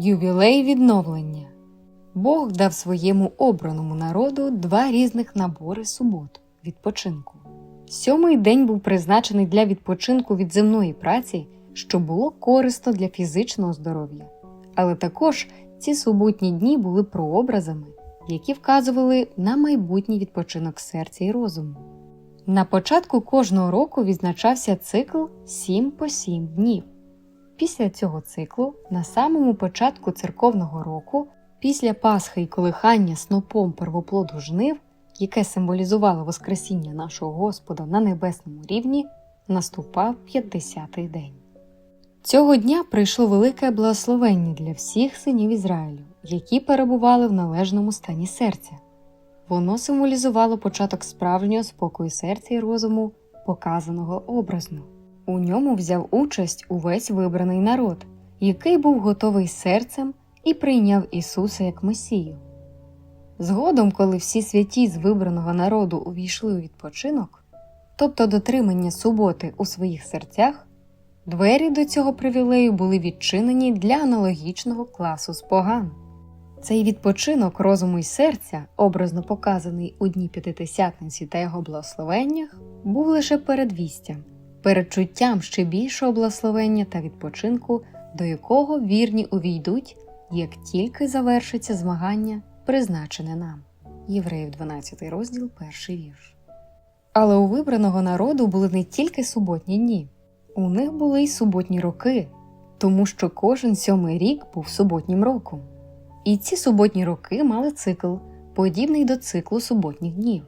Ювілей відновлення. Бог дав своєму обраному народу два різних набори субот відпочинку. Сьомий день був призначений для відпочинку від земної праці, що було корисно для фізичного здоров'я. Але також ці суботні дні були прообразами, які вказували на майбутній відпочинок серця і розуму. На початку кожного року відзначався цикл 7 по 7 днів. Після цього циклу, на самому початку церковного року, після Пасхи і колихання снопом первоплоду жнив, яке символізувало Воскресіння нашого Господа на небесному рівні, наступав 50-й день. Цього дня прийшло велике благословення для всіх синів Ізраїлю, які перебували в належному стані серця. Воно символізувало початок справжнього спокою серця і розуму, показаного образно. У ньому взяв участь увесь вибраний народ, який був готовий серцем і прийняв Ісуса як Месію. Згодом, коли всі святі з вибраного народу увійшли у відпочинок, тобто дотримання суботи у своїх серцях, двері до цього привілею були відчинені для аналогічного класу споган. Цей відпочинок розуму й серця, образно показаний у Дні П'ятидесятниці та його благословеннях, був лише передвістям, передчуттям ще більшого благословення та відпочинку, до якого вірні увійдуть, як тільки завершиться змагання, призначене нам. Євреїв 12 розділ, перший вірш. Але у вибраного народу були не тільки суботні дні, у них були й суботні роки, тому що кожен сьомий рік був суботнім роком. І ці суботні роки мали цикл, подібний до циклу суботніх днів.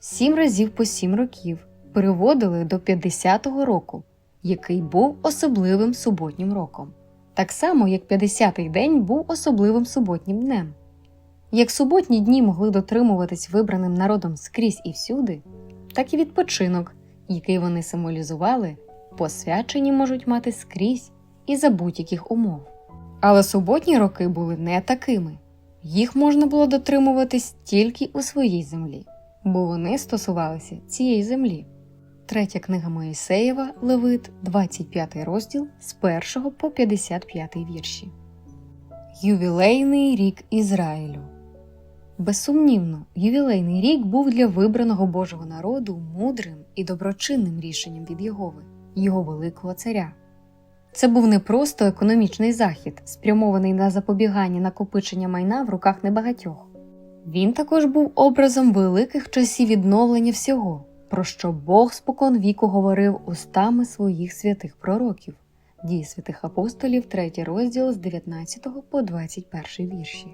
Сім разів по сім років переводили до 50-го року, який був особливим суботнім роком, так само як 50-й день був особливим суботнім днем. Як суботні дні могли дотримуватись вибраним народом скрізь і всюди, так і відпочинок, який вони символізували, посвячені можуть мати скрізь і за будь-яких умов. Але суботні роки були не такими. Їх можна було дотримуватись тільки у своїй землі, бо вони стосувалися цієї землі. Третя книга Моїсеєва, Левит, 25 розділ з 1 по 55 вірші. Ювілейний рік Ізраїлю. Безсумнівно, ювілейний рік був для вибраного Божого народу мудрим і доброчинним рішенням від Єгови, його великого царя. Це був не просто економічний захід, спрямований на запобігання накопичення майна в руках небагатьох. Він також був образом великих часів відновлення всього, про що Бог спокон віку говорив устами своїх святих пророків, дії святих апостолів, 3 розділ з 19 по 21 вірші.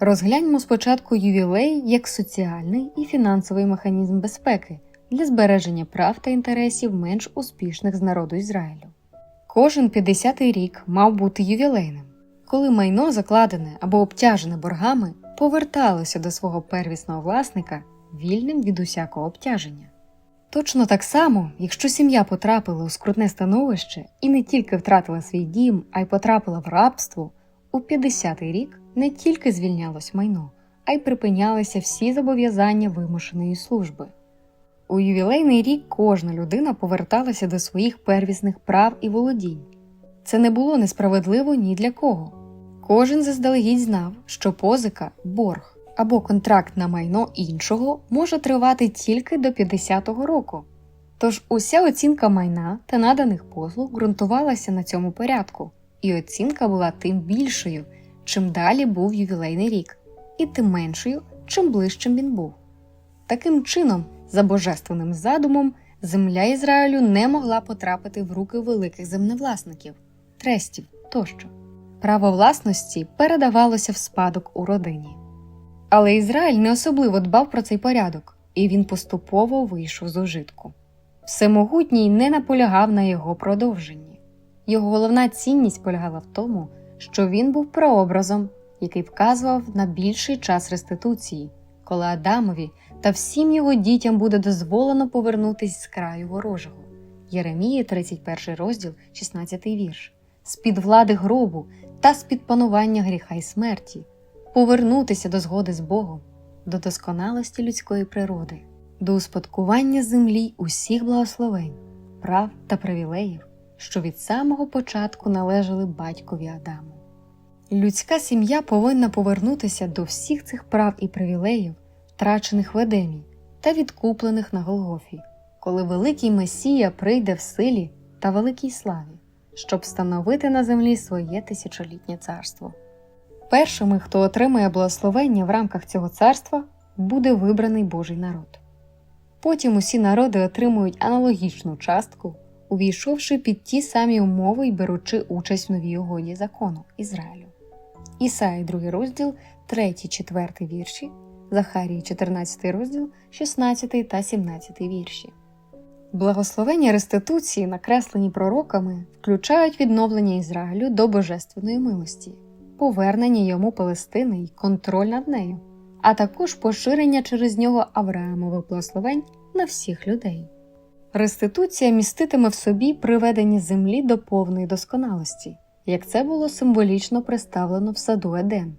Розгляньмо спочатку ювілей як соціальний і фінансовий механізм безпеки для збереження прав та інтересів менш успішних з народу Ізраїлю. Кожен 50-й рік мав бути ювілейним, коли майно закладене або обтяжене боргами поверталося до свого первісного власника вільним від усякого обтяження. Точно так само, якщо сім'я потрапила у скрутне становище і не тільки втратила свій дім, а й потрапила в рабство, у 50-й рік не тільки звільнялось майно, а й припинялися всі зобов'язання вимушеної служби. У ювілейний рік кожна людина поверталася до своїх первісних прав і володінь. Це не було несправедливо ні для кого. Кожен заздалегідь знав, що позика, борг або контракт на майно іншого може тривати тільки до 50-го року. Тож уся оцінка майна та наданих послуг ґрунтувалася на цьому порядку, і оцінка була тим більшою, чим далі був ювілейний рік, і тим меншою, чим ближчим він був. Таким чином, за божественним задумом, земля Ізраїлю не могла потрапити в руки великих землевласників, трестів тощо. Право власності передавалося в спадок у родині. Але Ізраїль не особливо дбав про цей порядок, і він поступово вийшов з ужитку. Всемогутній не наполягав на його продовженні. Його головна цінність полягала в тому, що він був прообразом, який вказував на більший час реституції, коли Адамові та всім його дітям буде дозволено повернутись з краю ворожого. Єремія, 31 розділ, 16 вірш, з під влади гробу та з під панування гріха й смерті, повернутися до згоди з Богом, до досконалості людської природи, до успадкування землі усіх благословень, прав та привілеїв, що від самого початку належали батькові Адаму. Людська сім'я повинна повернутися до всіх цих прав і привілеїв, втрачених в Едемі та відкуплених на Голгофі, коли великий Месія прийде в силі та великій славі, щоб встановити на землі своє тисячолітнє царство. Першими, хто отримає благословення в рамках цього царства, буде вибраний Божий народ. Потім усі народи отримують аналогічну частку, увійшовши під ті самі умови і беручи участь в новій угоді закону Ізраїлю. Ісаї 2 розділ, 3-4 вірші, Захарії 14 розділ, 16 та 17 вірші. Благословення реституції, накреслені пророками, включають відновлення Ізраїлю до божественної милості, повернення йому Палестини і контроль над нею, а також поширення через нього Авраамових благословень на всіх людей. Реституція міститиме в собі приведення землі до повної досконалості, як це було символічно представлено в саду Еден.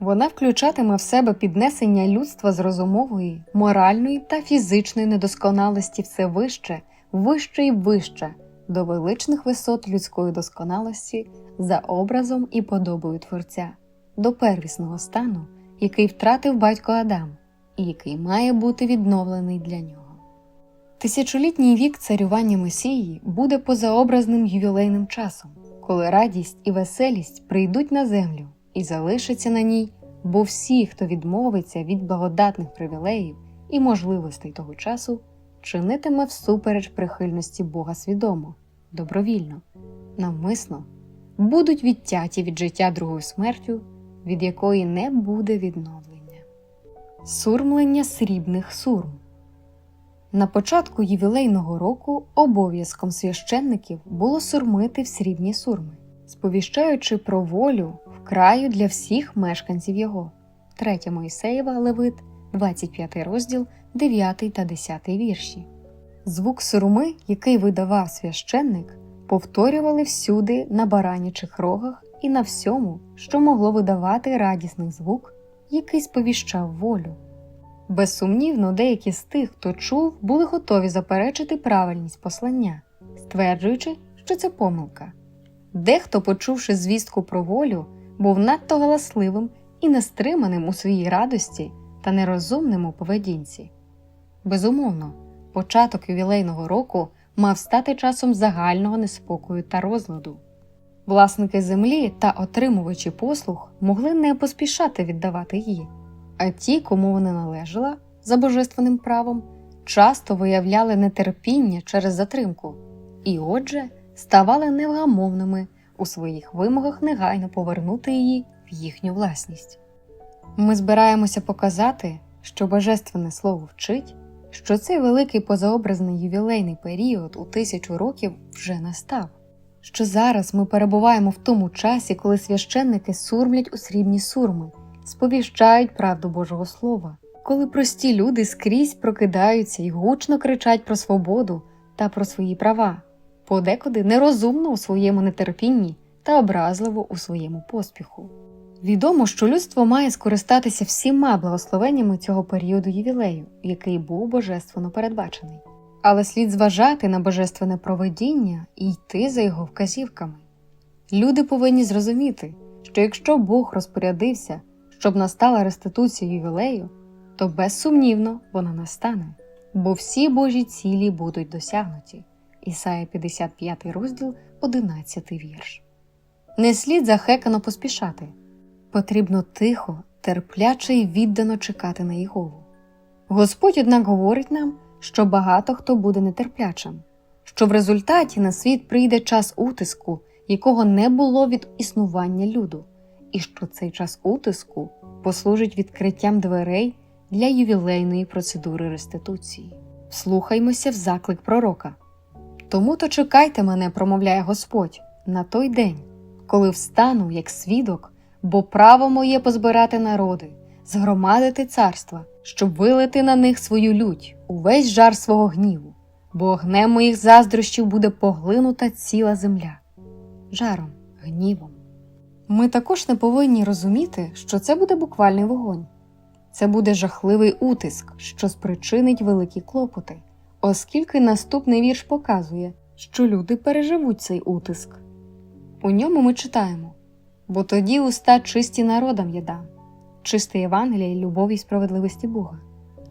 Вона включатиме в себе піднесення людства з розумової, моральної та фізичної недосконалості все вище, вище і вище до величних висот людської досконалості за образом і подобою Творця, до первісного стану, який втратив батько Адам, і який має бути відновлений для нього. Тисячолітній вік царювання Месії буде позаобразним ювілейним часом, коли радість і веселість прийдуть на землю і залишаться на ній, бо всі, хто відмовиться від благодатних привілеїв і можливостей того часу, чинитиме всупереч прихильності Бога свідомо, добровільно, навмисно, будуть відтяті від життя другою смертю, від якої не буде відновлення. Сурмлення срібних сурм на початку ювілейного року обов'язком священників було сурмити в срібні сурми, сповіщаючи про волю в краю для всіх мешканців його. 3 Моїсеєва Левит, 25 розділ, 9 та 10 вірші. Звук сурми, який видавав священник, повторювали всюди на баранячих рогах і на всьому, що могло видавати радісний звук, який сповіщав волю. Безсумнівно, деякі з тих, хто чув, були готові заперечити правильність послання, стверджуючи, що це помилка. Дехто, почувши звістку про волю, був надто галасливим і нестриманим у своїй радості та нерозумним у поведінці. Безумовно, початок ювілейного року мав стати часом загального неспокою та розладу. Власники землі та отримувачі послуг могли не поспішати віддавати її а ті, кому вона належала за божественним правом, часто виявляли нетерпіння через затримку і, отже, ставали невгамовними у своїх вимогах негайно повернути її в їхню власність. Ми збираємося показати, що Божественне Слово вчить, що цей великий позаобразний ювілейний період у тисячу років вже настав, що зараз ми перебуваємо в тому часі, коли священники сурмлять у срібні сурми сповіщають правду Божого Слова, коли прості люди скрізь прокидаються і гучно кричать про свободу та про свої права, подекуди нерозумно у своєму нетерпінні та образливо у своєму поспіху. Відомо, що людство має скористатися всіма благословеннями цього періоду ювілею, який був божественно передбачений, але слід зважати на божественне проведіння і йти за його вказівками. Люди повинні зрозуміти, що якщо Бог розпорядився, щоб настала реституція ювілею, то безсумнівно вона настане, бо всі Божі цілі будуть досягнуті. Ісая 55 розділ, 11 вірш. Не слід захекано поспішати. Потрібно тихо, терпляче і віддано чекати на Єгову. Господь, однак, говорить нам, що багато хто буде нетерплячим, що в результаті на світ прийде час утиску, якого не було від існування люду і що цей час утиску послужить відкриттям дверей для ювілейної процедури реституції. Слухаймося в заклик пророка. Тому то чекайте мене, промовляє Господь, на той день, коли встану як свідок, бо право моє позбирати народи, згромадити царства, щоб вилити на них свою лють, увесь жар свого гніву, бо огнем моїх заздрощів буде поглинута ціла земля, жаром, гнівом. Ми також не повинні розуміти, що це буде буквальний вогонь. Це буде жахливий утиск, що спричинить великі клопоти, оскільки наступний вірш показує, що люди переживуть цей утиск. У ньому ми читаємо бо тоді уста чисті народам я дам, чисте Євангелія і любові й справедливості Бога,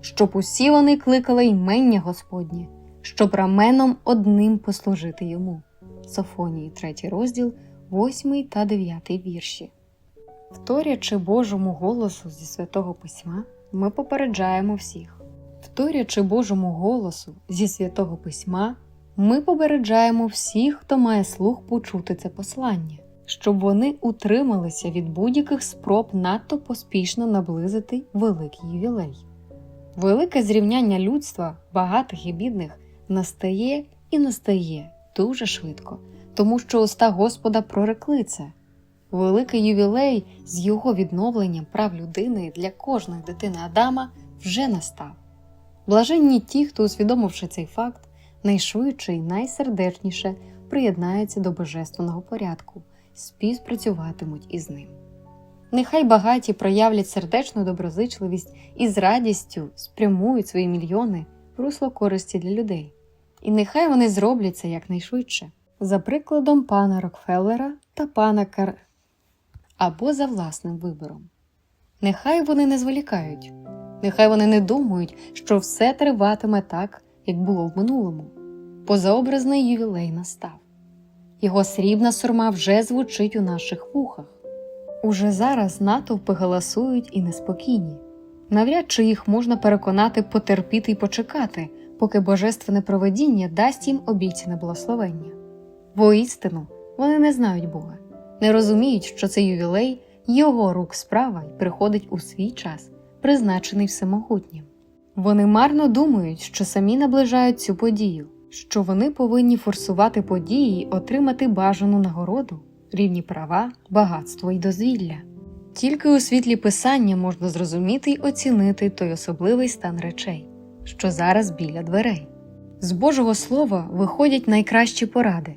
щоб усі вони кликали імення Господнє, щоб раменом одним послужити йому. Софонії, 3 розділ, 8 та 9 вірші. Вторячи Божому голосу зі святого письма, ми попереджаємо всіх. Вторячи Божому голосу зі святого письма, ми попереджаємо всіх, хто має слух почути це послання, щоб вони утрималися від будь-яких спроб надто поспішно наблизити великий ювілей. Велике зрівняння людства, багатих і бідних, настає і настає дуже швидко, тому що уста Господа прорекли це. Великий ювілей з його відновленням прав людини для кожної дитини Адама вже настав. Блаженні ті, хто, усвідомивши цей факт, найшвидше і найсердечніше приєднаються до божественного порядку, співпрацюватимуть із ним. Нехай багаті проявлять сердечну доброзичливість і з радістю спрямують свої мільйони в русло користі для людей. І нехай вони зроблять це якнайшвидше, за прикладом пана Рокфеллера та пана Кар або за власним вибором. Нехай вони не зволікають, нехай вони не думають, що все триватиме так, як було в минулому. Позаобразний ювілей настав. Його срібна сурма вже звучить у наших вухах. Уже зараз натовпи галасують і неспокійні. Навряд чи їх можна переконати потерпіти і почекати, поки божественне проведіння дасть їм обіцяне благословення. Воістину, вони не знають Бога, не розуміють, що цей ювілей його рук справа й приходить у свій час, призначений всемогутнім. Вони марно думають, що самі наближають цю подію, що вони повинні форсувати події отримати бажану нагороду, рівні права, багатство й дозвілля. Тільки у світлі писання можна зрозуміти й оцінити той особливий стан речей, що зараз біля дверей. З Божого Слова виходять найкращі поради,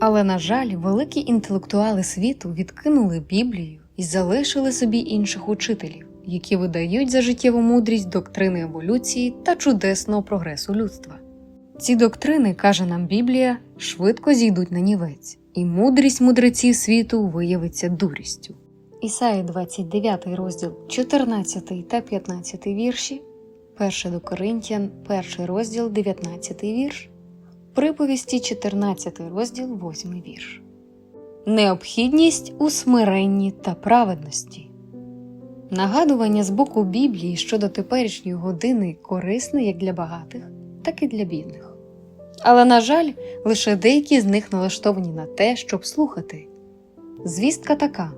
але, на жаль, великі інтелектуали світу відкинули Біблію і залишили собі інших учителів, які видають за життєву мудрість доктрини еволюції та чудесного прогресу людства. Ці доктрини, каже нам Біблія, швидко зійдуть на нівець, і мудрість мудреців світу виявиться дурістю. Ісаї 29 розділ 14 та 15 вірші, 1 до Коринтян, 1 розділ 19 вірш, приповісті 14 розділ 8 вірш. Необхідність у смиренні та праведності. Нагадування з боку Біблії щодо теперішньої години корисне як для багатих, так і для бідних. Але, на жаль, лише деякі з них налаштовані на те, щоб слухати. Звістка така: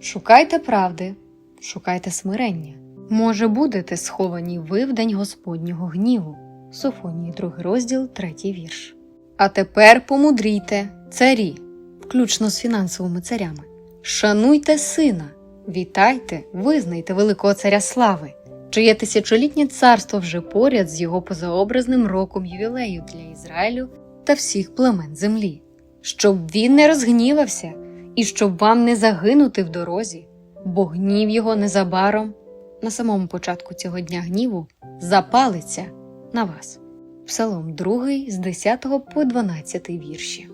шукайте правди, шукайте смирення. Може, будете сховані ви в день Господнього гніву. Софонії, 2 розділ, 3 вірш. А тепер помудрійте, царі, включно з фінансовими царями. Шануйте сина, вітайте, визнайте великого царя слави, чиє тисячолітнє царство вже поряд з його позаобразним роком ювілею для Ізраїлю та всіх племен землі, щоб він не розгнівався і щоб вам не загинути в дорозі, бо гнів його незабаром, на самому початку цього дня гніву, запалиться на вас. Псалом 2 з 10 по 12 вірші.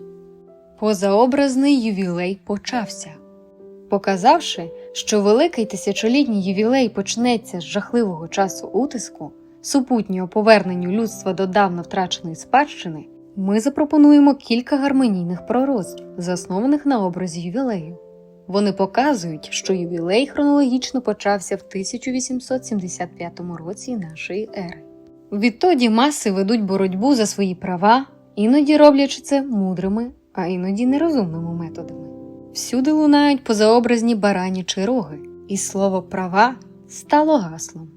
Позаобразний ювілей почався. Показавши, що великий тисячолітній ювілей почнеться з жахливого часу утиску, супутнього поверненню людства до давно втраченої спадщини, ми запропонуємо кілька гармонійних пророцтв, заснованих на образі ювілею. Вони показують, що ювілей хронологічно почався в 1875 році нашої ери. Відтоді маси ведуть боротьбу за свої права, іноді роблячи це мудрими, а іноді нерозумними методами. Всюди лунають позаобразні баранічі роги, і слово права стало гаслом.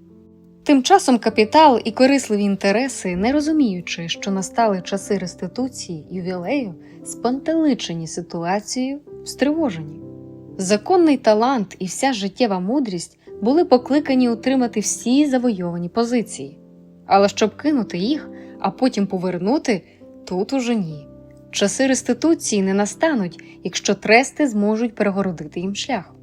Тим часом капітал і корисливі інтереси, не розуміючи, що настали часи реституції ювілею, спантеличені ситуацією, стривожені. Законний талант і вся життєва мудрість були покликані утримати всі завойовані позиції. Але щоб кинути їх, а потім повернути, тут уже ні. Часи реституції не настануть, якщо трести зможуть перегородити їм шлях.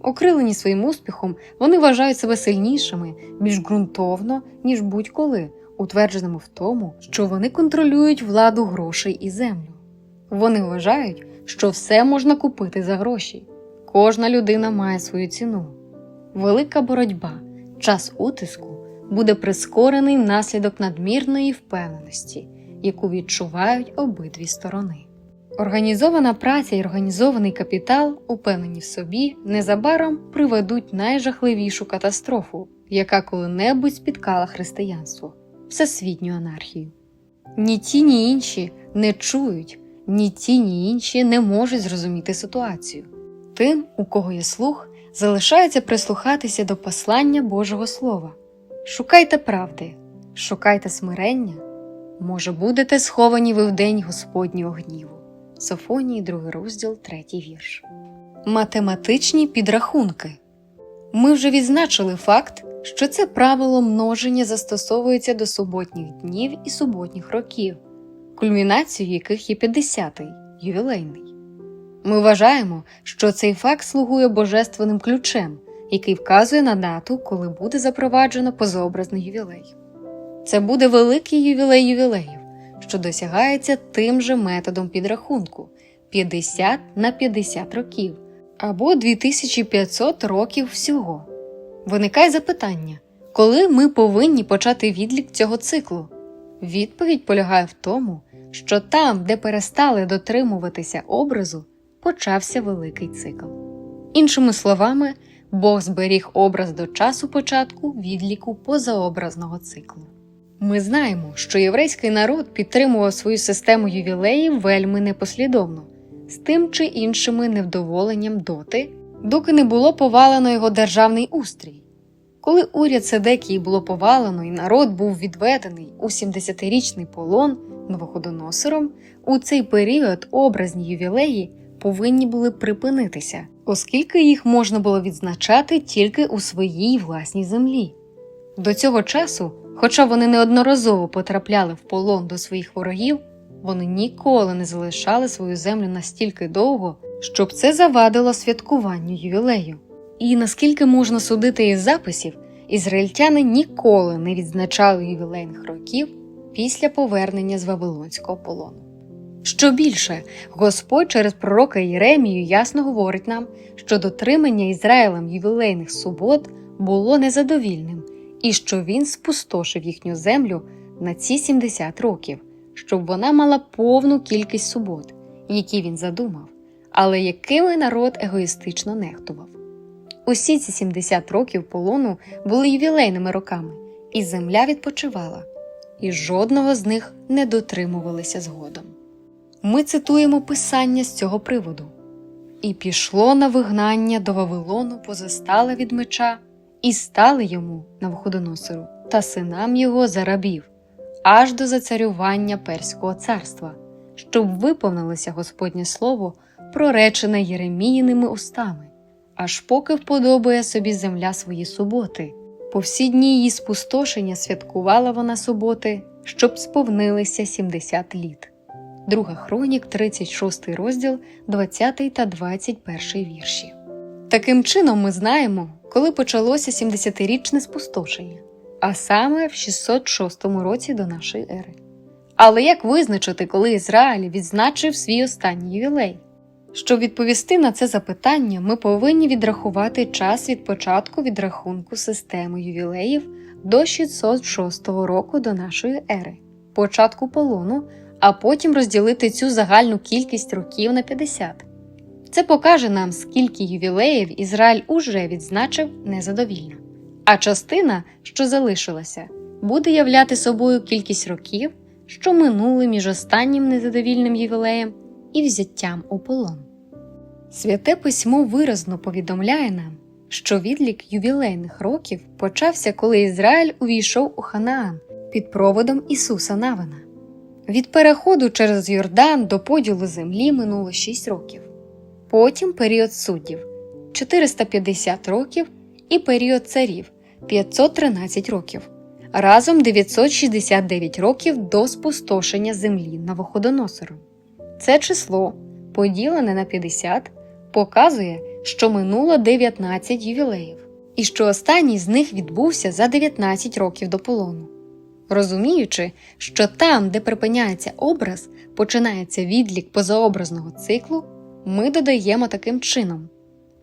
Окрилені своїм успіхом, вони вважають себе сильнішими, більш ґрунтовно, ніж будь-коли, утвердженими в тому, що вони контролюють владу грошей і землю. Вони вважають, що все можна купити за гроші. кожна людина має свою ціну. Велика боротьба, час утиску буде прискорений внаслідок надмірної впевненості, яку відчувають обидві сторони. Організована праця і організований капітал, упевнені в собі, незабаром приведуть найжахливішу катастрофу, яка коли-небудь спіткала християнство всесвітню анархію. Ні ті, ні інші не чують, ні ті, ні інші не можуть зрозуміти ситуацію. Тим, у кого є слух, залишається прислухатися до послання Божого Слова. Шукайте правди, шукайте смирення, може, будете сховані ви в день Господнього гніву. Софонії, 2 розділ, 3 вірш. Математичні підрахунки. Ми вже відзначили факт, що це правило множення застосовується до суботніх днів і суботніх років, кульмінацією яких є 50-й ювілейний. Ми вважаємо, що цей факт слугує божественним ключем, який вказує на дату, коли буде запроваджено позаобразний ювілей. Це буде великий ювілей ювілеїв, що досягається тим же методом підрахунку 50 на 50 років або 2500 років всього. Виникає запитання, коли ми повинні почати відлік цього циклу? Відповідь полягає в тому, що там, де перестали дотримуватися образу, почався великий цикл. Іншими словами, Бог зберіг образ до часу початку відліку позаобразного циклу. Ми знаємо, що єврейський народ підтримував свою систему ювілеїв вельми непослідовно, з тим чи іншими невдоволенням доти, доки не було повалено його державний устрій. Коли уряд Седекії було повалено і народ був відведений у 70-річний полон новоходоносором, у цей період образні ювілеї повинні були припинитися, оскільки їх можна було відзначати тільки у своїй власній землі. До цього часу, хоча вони неодноразово потрапляли в полон до своїх ворогів, вони ніколи не залишали свою землю настільки довго, щоб це завадило святкуванню ювілею. І наскільки можна судити із записів, ізраїльтяни ніколи не відзначали ювілейних років після повернення з Вавилонського полону. Що більше, Господь через пророка Єремію ясно говорить нам, що дотримання Ізраїлем ювілейних субот було незадовільним, і що він спустошив їхню землю на ці 70 років, щоб вона мала повну кількість субот, які він задумав, але якими народ егоїстично нехтував. Усі ці 70 років полону були ювілейними роками, і земля відпочивала, і жодного з них не дотримувалися згодом. Ми цитуємо писання з цього приводу. І пішло на вигнання до Вавилону позастале від меча, і стали йому Навуходоносору та синам його за рабів, аж до зацарювання Перського царства, щоб виповнилося Господнє слово, проречене Єреміїними устами, аж поки вподобає собі земля свої суботи. По всі дні її спустошення святкувала вона суботи, щоб сповнилися 70 літ. Друга хронік, 36 розділ, 20 та 21 вірші. Таким чином, ми знаємо, коли почалося 70-річне спустошення, а саме в 606 році до нашої ери. Але як визначити, коли Ізраїль відзначив свій останній ювілей? Щоб відповісти на це запитання, ми повинні відрахувати час від початку відрахунку системи ювілеїв до 606 року до нашої ери, початку полону а потім розділити цю загальну кількість років на 50. Це покаже нам, скільки ювілеїв Ізраїль уже відзначив незадовільно. А частина, що залишилася, буде являти собою кількість років, що минули між останнім незадовільним ювілеєм і взяттям у полон. Святе письмо виразно повідомляє нам, що відлік ювілейних років почався, коли Ізраїль увійшов у Ханаан під проводом Ісуса Навина. Від переходу через Йордан до поділу землі минуло 6 років, потім період суддів 450 років і період царів 513 років, разом 969 років до спустошення землі Новоходоносором. Це число, поділене на 50, показує, що минуло 19 ювілеїв, і що останній з них відбувся за 19 років до полону розуміючи, що там, де припиняється образ, починається відлік позаобразного циклу, ми додаємо таким чином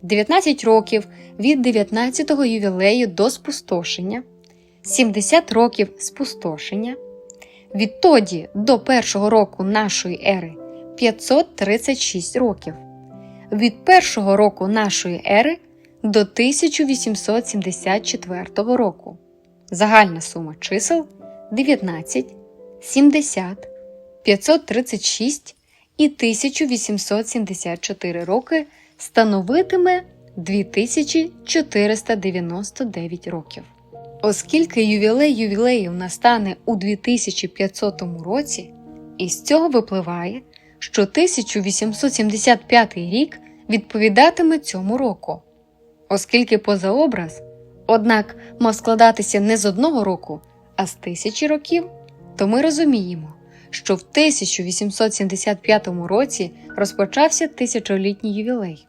19 років від 19-го ювілею до спустошення, 70 років спустошення, відтоді до першого року нашої ери 536 років, від першого року нашої ери до 1874 року. Загальна сума чисел 19, 70, 536 і 1874 роки становитиме 2499 років. Оскільки ювілей ювілеїв настане у 2500 році, із цього випливає, що 1875 рік відповідатиме цьому року. Оскільки позаобраз, однак, мав складатися не з одного року, а з тисячі років, то ми розуміємо, що в 1875 році розпочався тисячолітній ювілей.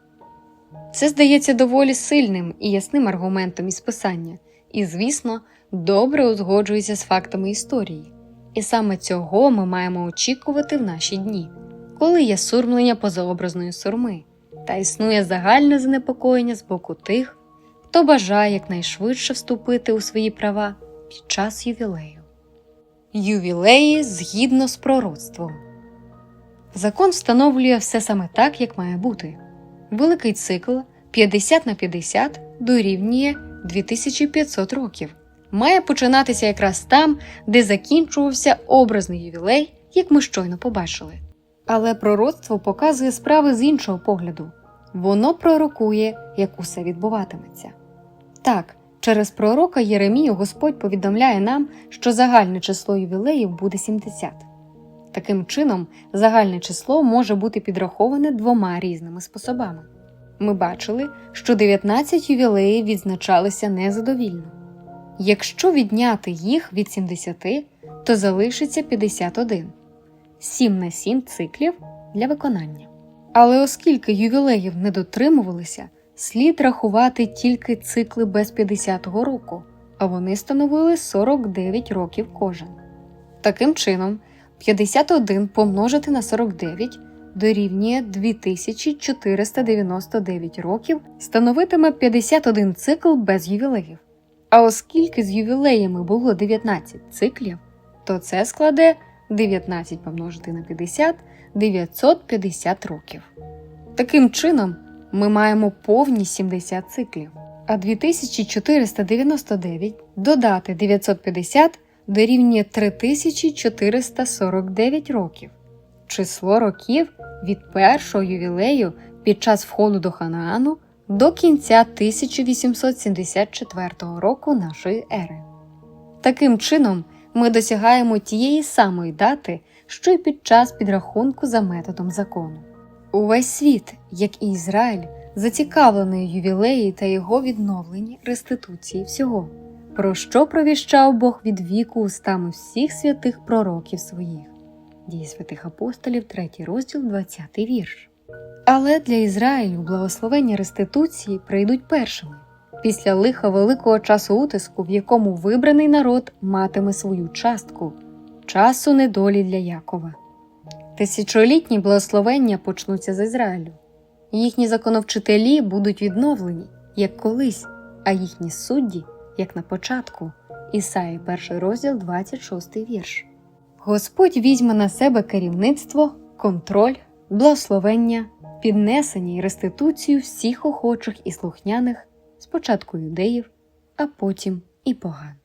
Це здається доволі сильним і ясним аргументом із писання, і, звісно, добре узгоджується з фактами історії. І саме цього ми маємо очікувати в наші дні, коли є сурмлення позаобразної сурми, та існує загальне занепокоєння з боку тих, хто бажає якнайшвидше вступити у свої права під час ювілею. Ювілеї згідно з пророцтвом. Закон встановлює все саме так, як має бути. Великий цикл 50 на 50 дорівнює 2500 років. Має починатися якраз там, де закінчувався образний ювілей, як ми щойно побачили. Але пророцтво показує справи з іншого погляду воно пророкує, як усе відбуватиметься. Так, через пророка Єремію Господь повідомляє нам, що загальне число ювілеїв буде 70. Таким чином, загальне число може бути підраховане двома різними способами. Ми бачили, що 19 ювілеїв відзначалися незадовільно. Якщо відняти їх від 70, то залишиться 51 7 на 7 циклів для виконання. Але оскільки ювілеїв не дотримувалися, слід рахувати тільки цикли без 50-го року, а вони становили 49 років кожен. Таким чином, 51 помножити на 49 дорівнює 2499 років, становитиме 51 цикл без ювілеїв. А оскільки з ювілеями було 19 циклів, то це складе 19 помножити на 50 950 років. Таким чином, ми маємо повні 70 циклів, а 2499 додати 950 дорівнює 3449 років. Число років від першого ювілею під час входу до Ханаану до кінця 1874 року нашої ери. Таким чином, ми досягаємо тієї самої дати, що й під час підрахунку за методом закону. Увесь світ, як і Ізраїль, зацікавлений ювілеї та його відновленні реституції всього, про що провіщав Бог від віку устами всіх святих пророків своїх. Дії святих апостолів, 3 розділ, 20 вірш. Але для Ізраїлю благословення реституції прийдуть першими після лиха великого часу утиску, в якому вибраний народ матиме свою частку, часу недолі для Якова. Тисячолітні благословення почнуться з Ізраїлю. Їхні законовчителі будуть відновлені, як колись, а їхні судді, як на початку. Ісаї, 1 розділ, 26 вірш. Господь візьме на себе керівництво, контроль, благословення, піднесення і реституцію всіх охочих і слухняних, спочатку юдеїв, а потім і поган.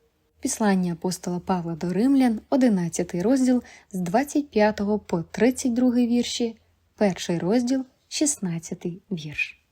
Післання апостола Павла до Римлян, 11 розділ з 25 по 32 вірші, перший розділ, 16 вірш.